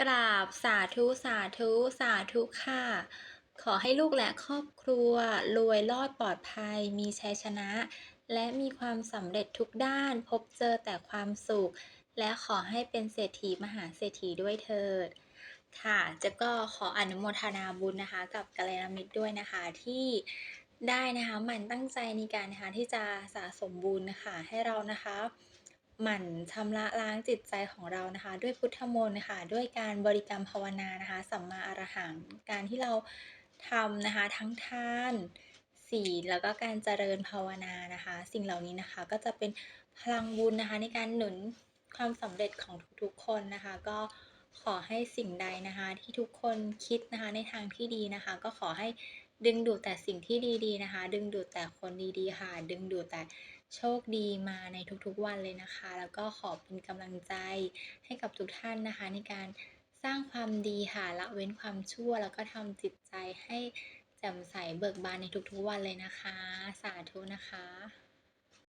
กราบสาธุสาธุสาธุค่ะ ขอให้ลูกและครอบครัว รวยรอดปลอดภัย มีชัยชนะ และมีความสำเร็จทุกด้านพบเจอแต่ความสุข และขอให้เป็นเศรษฐีมหาเศรษฐีด้วยเถิด ค่ะเจ๊ก็ขออนุโมทนาบุญนะคะ กับกัลยาณมิตรด้วยนะคะที่ได้นะคะหมั่นตั้งใจในการนะคะที่จะสะสมบุญนะคะให้เรานะคะ หมั่นชำระล้างจิตใจของเรานะคะ ด้วยพุทธมนต์ค่ะด้วยการบริกรรมภาวนานะคะ สัมมาอรหังการที่เราทำนะคะทั้งทานศีลแล้วก็การเจริญภาวนานะคะ สิ่งเหล่านี้นะคะก็จะเป็นพลังบุญนะคะ ในการหนุนความสำเร็จของทุกๆคนนะคะ ก็ขอให้สิ่งใดนะคะ ที่ทุกคนคิดนะคะในทางที่ดีนะคะ ก็ขอให้ ดึงดูดแต่สิ่งที่ดีๆนะคะ ดึงดูดแต่คนดีๆค่ะ ดึงดูดแต่โชคดีมาในทุกๆวันเลยนะคะ แล้วก็ขอเป็นกำลังใจให้กับทุกท่านนะคะ ในการสร้างความดีค่ะละเว้นความชั่ว แล้วก็ทำจิตใจให้แจ่มใสเบิกบานในทุกๆวันเลยนะคะ สาธุนะคะ